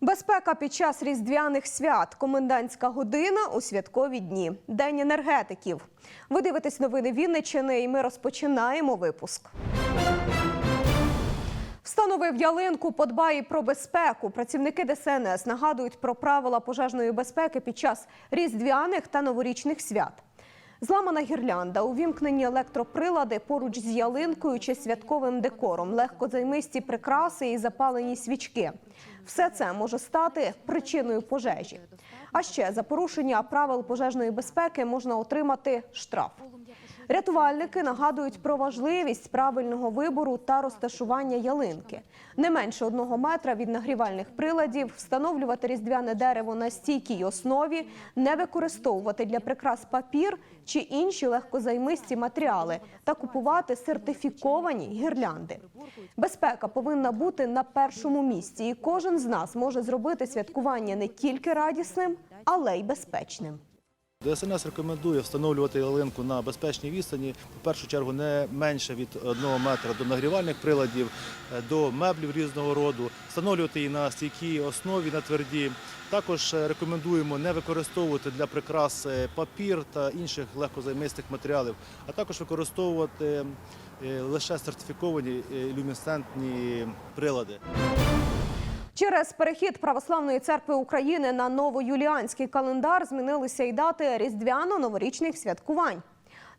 Безпека під час різдвяних свят. Комендантська година у святкові дні. День енергетиків. Ви дивитесь новини Вінниччини, і ми розпочинаємо випуск. Встановив ялинку, подбає про безпеку. Працівники ДСНС нагадують про правила пожежної безпеки під час різдвяних та новорічних свят. Зламана гірлянда, увімкнені електроприлади поруч з ялинкою чи святковим декором, легкозаймисті прикраси і запалені свічки. Все це може стати причиною пожежі. А ще за порушення правил пожежної безпеки можна отримати штраф. Рятувальники нагадують про важливість правильного вибору та розташування ялинки. Не менше одного метра від нагрівальних приладів, встановлювати різдвяне дерево на стійкій основі, не використовувати для прикрас папір чи інші легкозаймисті матеріали та купувати сертифіковані гірлянди. Безпека повинна бути на першому місці, і кожен з нас може зробити святкування не тільки радісним, але й безпечним. ДСНС рекомендує встановлювати ялинку на безпечній відстані. В першу чергу не менше від одного метра до нагрівальних приладів, е, до меблів різного роду, встановлювати її на стійкій основі на тверді. Також е, рекомендуємо не використовувати для прикрас е, папір та інших легкозаймистих матеріалів, а також використовувати лише сертифіковані люмінесцентні прилади. Через перехід Православної церкви України на новоюліанський календар змінилися й дати різдвяно-новорічних святкувань.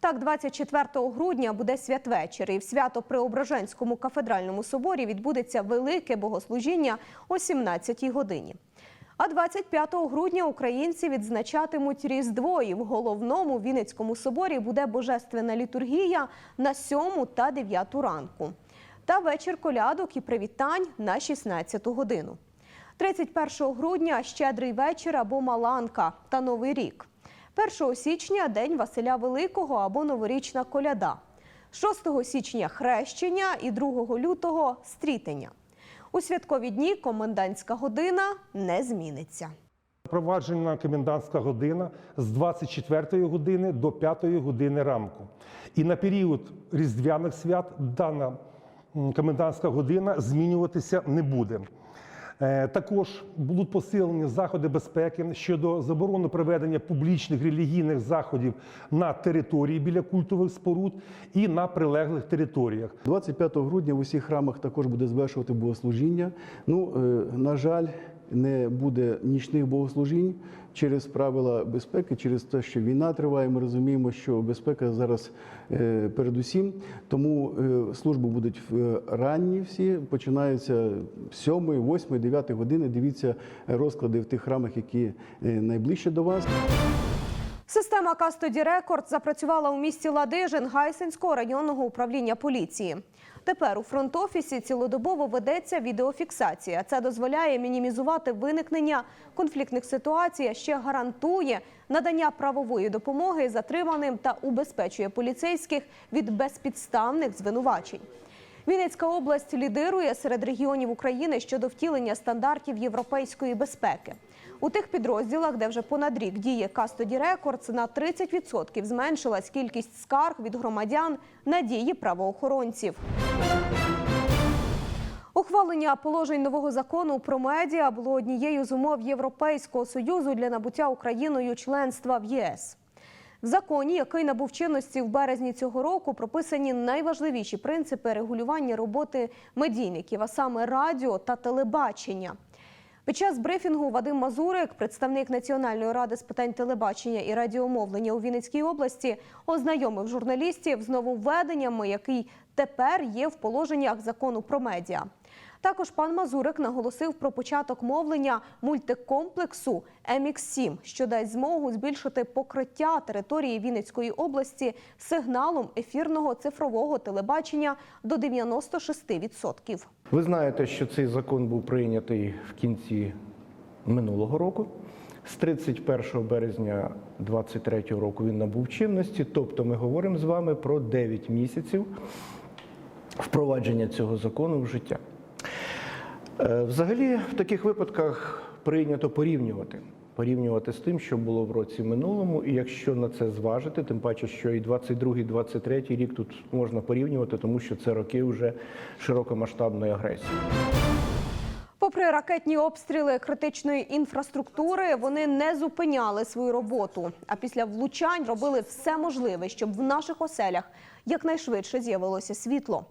Так, 24 грудня буде святвечір, і в Свято-Преображенському кафедральному соборі відбудеться велике богослужіння о 17-й годині. А 25 грудня українці відзначатимуть Різдво, і в головному Вінницькому соборі буде божественна літургія на 7 та 9 ранку та вечір колядок і привітань на 16 годину. 31 грудня щедрий вечір або маланка та Новий рік. 1 січня День Василя Великого або новорічна коляда. 6 січня хрещення і 2 лютого стрітення. У святкові дні комендантська година не зміниться. Запроваджена комендантська година з 24 години до 5 години ранку. І на період різдвяних свят дана комендантська година змінюватися не буде. Е, Також будуть посилені заходи безпеки щодо заборони проведення публічних релігійних заходів на території біля культових споруд і на прилеглих територіях. 25 грудня в усіх храмах також буде звершувати богослужіння. Ну, е, на жаль, не буде нічних богослужінь через правила безпеки, через те, що війна триває. Ми розуміємо, що безпека зараз е, передусім. Тому е, служби будуть в- ранні всі, починаються з 7, 8, 9 години. Дивіться розклади в тих храмах, які е, найближче до вас. Система Кастоді Рекорд запрацювала у місті Ладижин Гайсинського районного управління поліції. Тепер у фронт-офісі цілодобово ведеться відеофіксація. Це дозволяє мінімізувати виникнення конфліктних ситуацій, а ще гарантує надання правової допомоги затриманим та убезпечує поліцейських від безпідставних звинувачень. Вінницька область лідирує серед регіонів України щодо втілення стандартів європейської безпеки. У тих підрозділах, де вже понад рік діє Custody Records, на 30% зменшилась кількість скарг від громадян на дії правоохоронців. Ухвалення положень нового закону про медіа було однією з умов Європейського союзу для набуття Україною членства в ЄС. В законі, який набув чинності в березні цього року, прописані найважливіші принципи регулювання роботи медійників, а саме радіо та телебачення. Під час брифінгу Вадим Мазурик, представник Національної ради з питань телебачення і радіомовлення у Вінницькій області, ознайомив журналістів з нововведеннями, який тепер є в положеннях закону про медіа. Також пан Мазурик наголосив про початок мовлення мультикомплексу МХ7, що дасть змогу збільшити покриття території Вінницької області сигналом ефірного цифрового телебачення до 96%. Ви знаєте, що цей закон був прийнятий в кінці минулого року. З 31 березня 2023 року він набув чинності. Тобто ми говоримо з вами про 9 місяців впровадження цього закону в життя. Е, Взагалі, в таких випадках прийнято порівнювати. порівнювати з тим, що було в році минулому. І якщо на це зважити, тим паче, що і 22-й, 23-й рік тут можна порівнювати, тому що це роки вже широкомасштабної агресії. Попри ракетні обстріли критичної інфраструктури, вони не зупиняли свою роботу. А після влучань робили все можливе, щоб в наших оселях якнайшвидше з'явилося світло.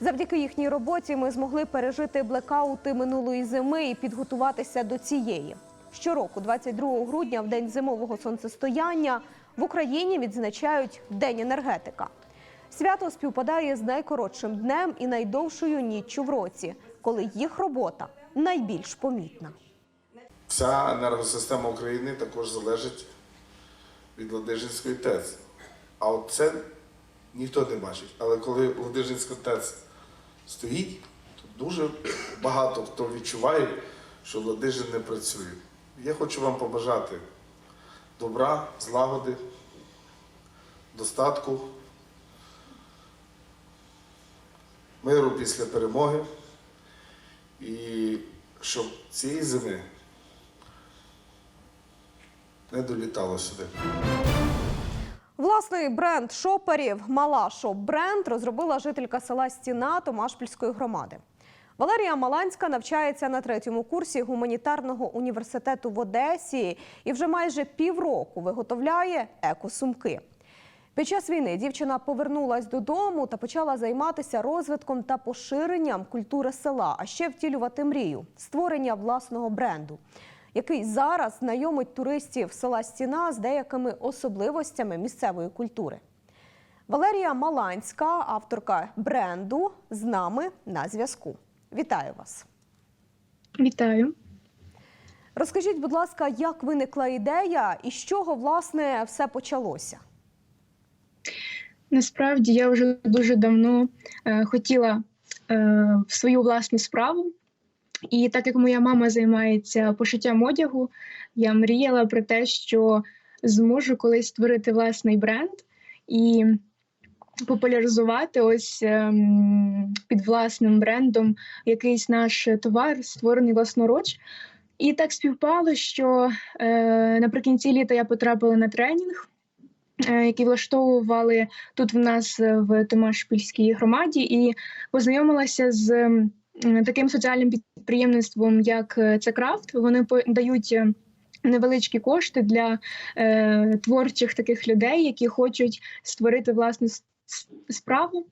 Завдяки їхній роботі ми змогли пережити блекаути минулої зими і підготуватися до цієї. Щороку, 22 грудня, в день зимового сонцестояння, в Україні відзначають День енергетика. Свято співпадає з найкоротшим днем і найдовшою ніччю в році, коли їх робота найбільш помітна. Вся енергосистема України також залежить від Ладижинської ТЕЦ. А от це ніхто не бачить. Але коли Ладижинська ТЕЦ стоїть, то дуже багато хто відчуває, що Ладижин не працює. Я хочу вам побажати добра, злагоди, достатку, миру після перемоги. І щоб цієї зими не долітало сюди. Власний бренд шоперів Мала Шоп Бренд розробила жителька села Стіна Томашпільської громади. Валерія Маланська навчається на третьому курсі гуманітарного університету в Одесі і вже майже півроку виготовляє екосумки. Під час війни дівчина повернулась додому та почала займатися розвитком та поширенням культури села, а ще втілювати мрію створення власного бренду, який зараз знайомить туристів села Стіна з деякими особливостями місцевої культури. Валерія Маланська, авторка бренду, з нами на зв'язку. Вітаю вас! Вітаю. Розкажіть, будь ласка, як виникла ідея і з чого власне все почалося? Насправді я вже дуже давно е, хотіла е, в свою власну справу. І так як моя мама займається пошиттям одягу, я мріяла про те, що зможу колись створити власний бренд і популяризувати ось ем, під власним брендом якийсь наш товар, створений власноруч. І так співпало, що е, наприкінці літа я потрапила на тренінг, е, який влаштовували тут в нас е, в Томашпільській громаді, і познайомилася з м, таким соціальним підприємництвом, як е, це крафт. Вони дають. е, Невеличкі кошти для е, творчих таких людей, які хочуть створити власну справу.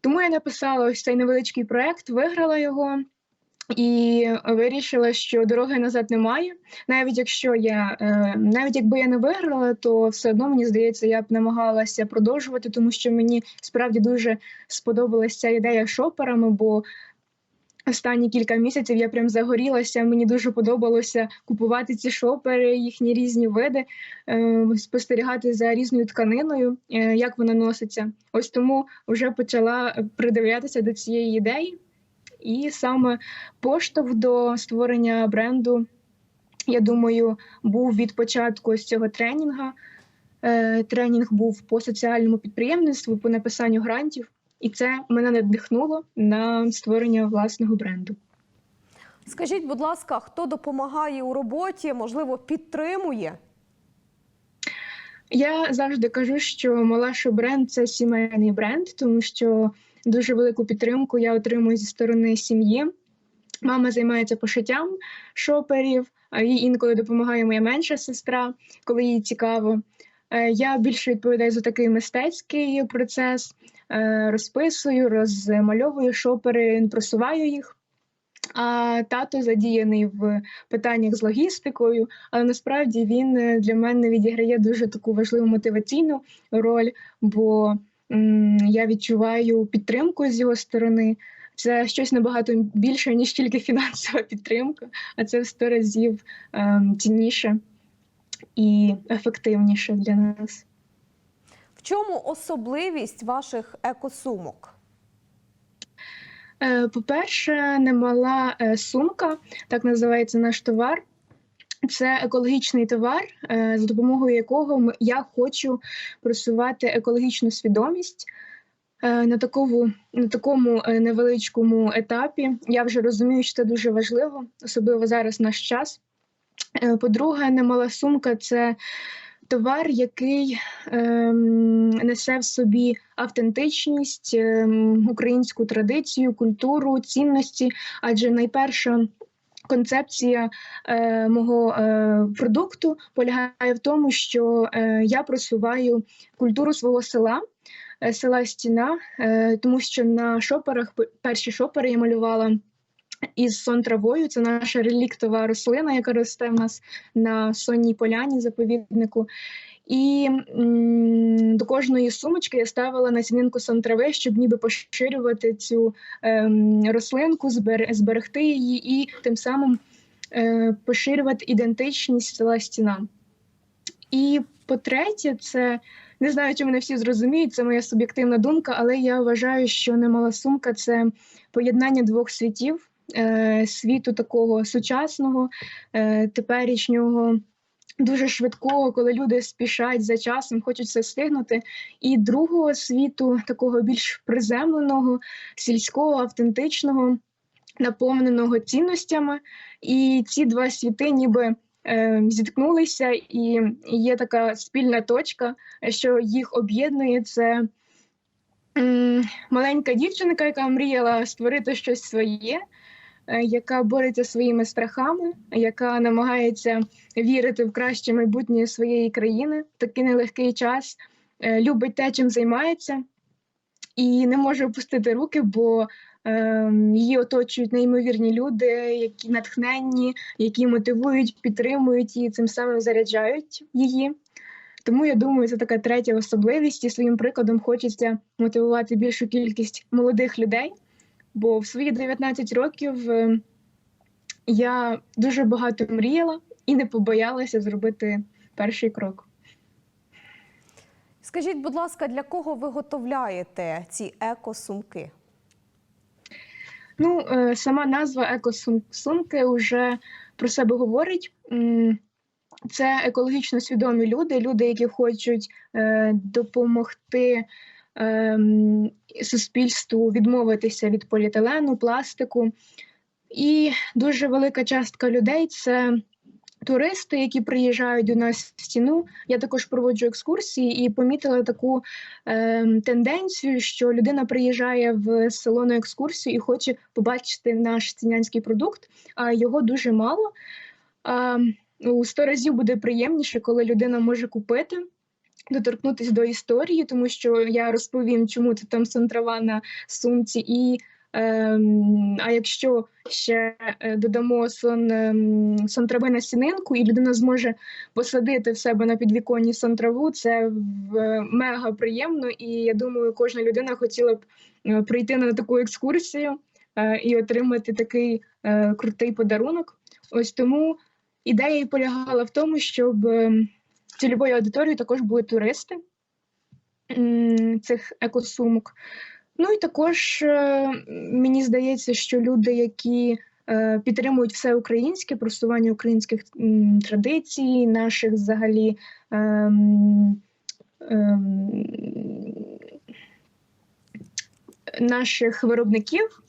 Тому я написала ось цей невеличкий проект, виграла його і вирішила, що дороги назад немає. Навіть якщо я е, навіть якби я не виграла, то все одно мені здається, я б намагалася продовжувати, тому що мені справді дуже сподобалася ця ідея шоперами, бо останні кілька місяців я прям загорілася. Мені дуже подобалося купувати ці шопери, їхні різні види, е, спостерігати за різною тканиною, е, як вона носиться. Ось тому вже почала придивлятися до цієї ідеї. І саме поштовх до створення бренду, я думаю, був від початку ось цього тренінгу. Е, Тренінг був по соціальному підприємництву, по написанню грантів, і це мене надихнуло на створення власного бренду. Скажіть, будь ласка, хто допомагає у роботі, можливо, підтримує? Я завжди кажу, що Малашо бренд це сімейний бренд, тому що дуже велику підтримку я отримую зі сторони сім'ї. Мама займається пошиттям шоперів, їй інколи допомагає моя менша сестра, коли їй цікаво. Е, Я більше відповідаю за такий мистецький процес, розписую, розмальовую шопери, просуваю їх. А тато задіяний в питаннях з логістикою, але насправді він е, для мене відіграє дуже таку важливу мотиваційну роль, бо я відчуваю підтримку з його сторони. Це щось набагато більше, ніж тільки фінансова підтримка, а це в сто разів ем, цінніше і ефективніше для нас. Чому особливість ваших екосумок? Е, По-перше, немала е, сумка, так називається наш товар. Це екологічний товар, е, за допомогою якого я хочу просувати екологічну свідомість. На такому, на такому невеличкому етапі я вже розумію, що це дуже важливо, особливо зараз наш час. По-друге, немала сумка це товар, який ем, несе в собі автентичність, ем, українську традицію, культуру, цінності, адже найперша. Концепція е, мого е, продукту полягає в тому, що е, я просуваю культуру свого села, е, села Стіна, е, тому що на шоперах перші шопери я малювала із сон травою. Це наша реліктова рослина, яка росте в нас на сонній поляні заповіднику. І м, до кожної сумочки я ставила насінинку сон трави, щоб ніби поширювати цю ем, рослинку, збер- зберегти її і тим самим е, поширювати ідентичність села Стіна. І по-третє, це не знаю, чи мене всі зрозуміють, це моя суб'єктивна думка, але я вважаю, що немала сумка це поєднання двох світів: світу такого сучасного, е, теперішнього. Дуже швидкого, коли люди спішать за часом, хочуть все встигнути, і другого світу, такого більш приземленого, сільського, автентичного, наповненого цінностями. І ці два світи ніби е, зіткнулися, і є така спільна точка, що їх об'єднує. Це маленька дівчинка, яка мріяла створити щось своє, е, яка бореться своїми страхами, яка намагається вірити в краще майбутнє своєї країни в такий нелегкий час, е, любить те, чим займається, і не може опустити руки, бо ем, її оточують неймовірні люди, які натхненні, які мотивують, підтримують і цим самим заряджають її. Тому я думаю, це така третя особливість, і своїм прикладом хочеться мотивувати більшу кількість молодих людей. Бо в свої 19 років е, я дуже багато мріяла і не побоялася зробити перший крок. Скажіть, будь ласка, для кого ви готовляєте ці екосумки? Ну, е, сама назва екосумки вже про себе говорить. Це екологічно свідомі люди, люди, які хочуть е, допомогти суспільству відмовитися від поліетилену, пластику. І дуже велика частка людей це туристи, які приїжджають до нас в стіну. Я також проводжу екскурсії і помітила таку е, тенденцію, що людина приїжджає в село на екскурсію і хоче побачити наш стінянський продукт, а його дуже мало. А, у сто разів буде приємніше, коли людина може купити. Доторкнутися до історії, тому що я розповім, чому це там сонтрава на сумці, і ем, а якщо ще е, додамо сон, ем, сонтрави на сінинку, і людина зможе посадити в себе на підвіконні сон траву, це в, мега приємно. І я думаю, кожна людина хотіла б е, прийти на таку екскурсію е, і отримати такий е, крутий подарунок. Ось тому ідея полягала в тому, щоб ем, цільовою аудиторією також були туристи цих екосумок. Ну і також е, мені здається, що люди, які е, підтримують все українське, просування українських традицій, наших взагалі. ем, ем, Наших виробників,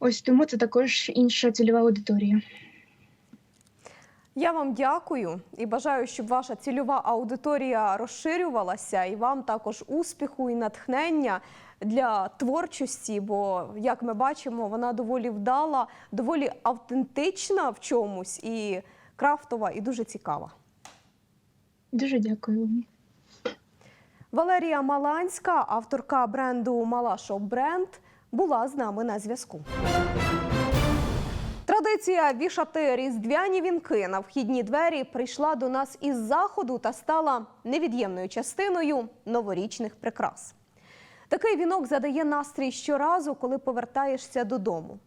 ось тому це також інша цільова аудиторія. Я вам дякую і бажаю, щоб ваша цільова аудиторія розширювалася і вам також успіху і натхнення для творчості. Бо, як ми бачимо, вона доволі вдала, доволі автентична в чомусь і крафтова, і дуже цікава. Дуже дякую. Валерія Маланська, авторка бренду Мала Шоп Бренд, була з нами на зв'язку. Традиція вішати різдвяні вінки на вхідні двері прийшла до нас із заходу та стала невід'ємною частиною новорічних прикрас. Такий вінок задає настрій щоразу, коли повертаєшся додому.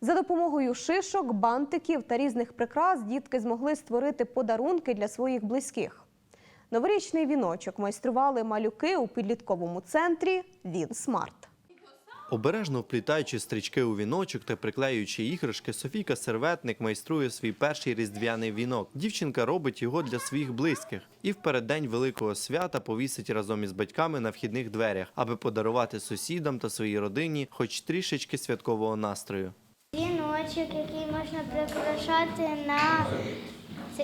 За допомогою шишок, бантиків та різних прикрас дітки змогли створити подарунки для своїх близьких. Новорічний віночок майстрували малюки у підлітковому центрі Він Смарт. Обережно вплітаючи стрічки у віночок та приклеюючи іграшки, Софійка Серветник майструє свій перший різдвяний вінок. Дівчинка робить його для своїх близьких і в переддень великого свята повісить разом із батьками на вхідних дверях, аби подарувати сусідам та своїй родині хоч трішечки святкового настрою. Віночок який можна прикрашати на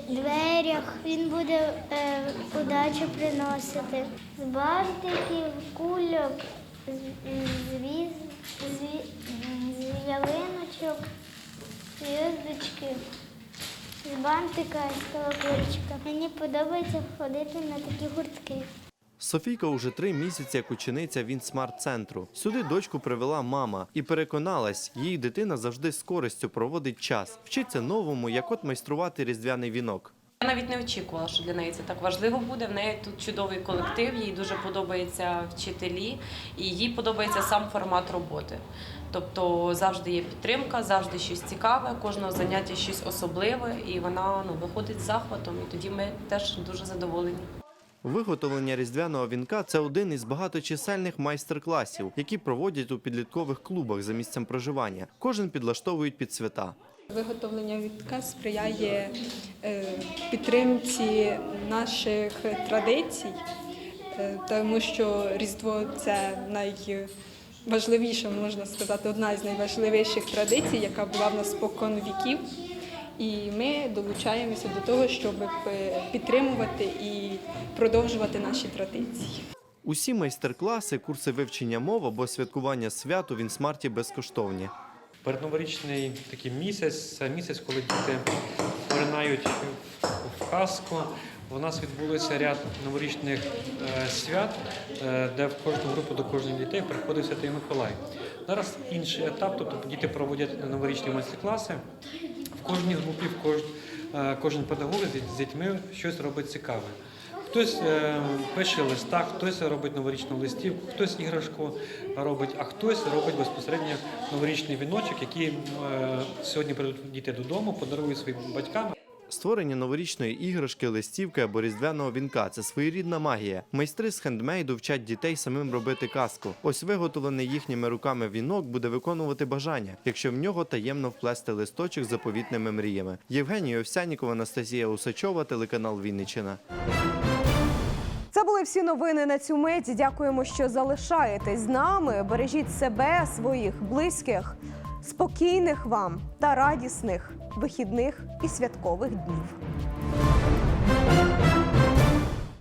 дверях. Він буде е, удачу приносити. З бантиків, кульок, з, з, віз- з, ялиночок, зв'язочки, з бантика, з колокольчика. Мені подобається ходити на такі гуртки. Софійка уже три місяці як учениця Вінсмарт-центру. Сюди дочку привела мама і переконалась, її дитина завжди з користю проводить час, вчиться новому, як от майструвати різдвяний вінок. Я навіть не очікувала, що для неї це так важливо буде. В неї тут чудовий колектив, їй дуже подобаються вчителі, і їй подобається сам формат роботи. Тобто завжди є підтримка, завжди щось цікаве, кожного заняття щось особливе, і вона ну, виходить з захватом, і тоді ми теж дуже задоволені. Виготовлення різдвяного вінка це один із багаточисельних майстер-класів, які проводять у підліткових клубах за місцем проживання. Кожен підлаштовують під свята. Виготовлення вітка сприяє е, підтримці наших традицій, е, тому що Різдво це найважливіша, можна сказати, одна з найважливіших традицій, яка була в нас спокон віків. І ми долучаємося до того, щоб підтримувати і продовжувати наші традиції. Усі майстер-класи, курси вивчення мов або святкування свят у Вінсмарті безкоштовні. Передноворічний такий місяць це місяць, коли діти поринають в казку. У нас відбулося ряд новорічних е, свят, е, де в кожну групу до кожних дітей приходив Святий Миколай. Зараз інший етап, тобто діти проводять новорічні майстер-класи. В кожній групі, в кож, е, кожен педагог з дітьми щось робить цікаве. Хтось е, пише листа, хтось робить новорічну листівку, хтось іграшку робить, а хтось робить безпосередньо новорічний віночок, який е, сьогодні прийдуть діти додому, подарують своїм батькам. Створення новорічної іграшки, листівки або різдвяного вінка це своєрідна магія. Майстри з хендмейду вчать дітей самим робити казку. Ось виготовлений їхніми руками вінок буде виконувати бажання, якщо в нього таємно вплести листочок з заповітними мріями. Євгенія Овсянікова, Анастасія Усачова, телеканал Вінниччина. Були всі новини на цю мить. Дякуємо, що залишаєтесь з нами. Бережіть себе, своїх близьких, спокійних вам та радісних вихідних і святкових днів.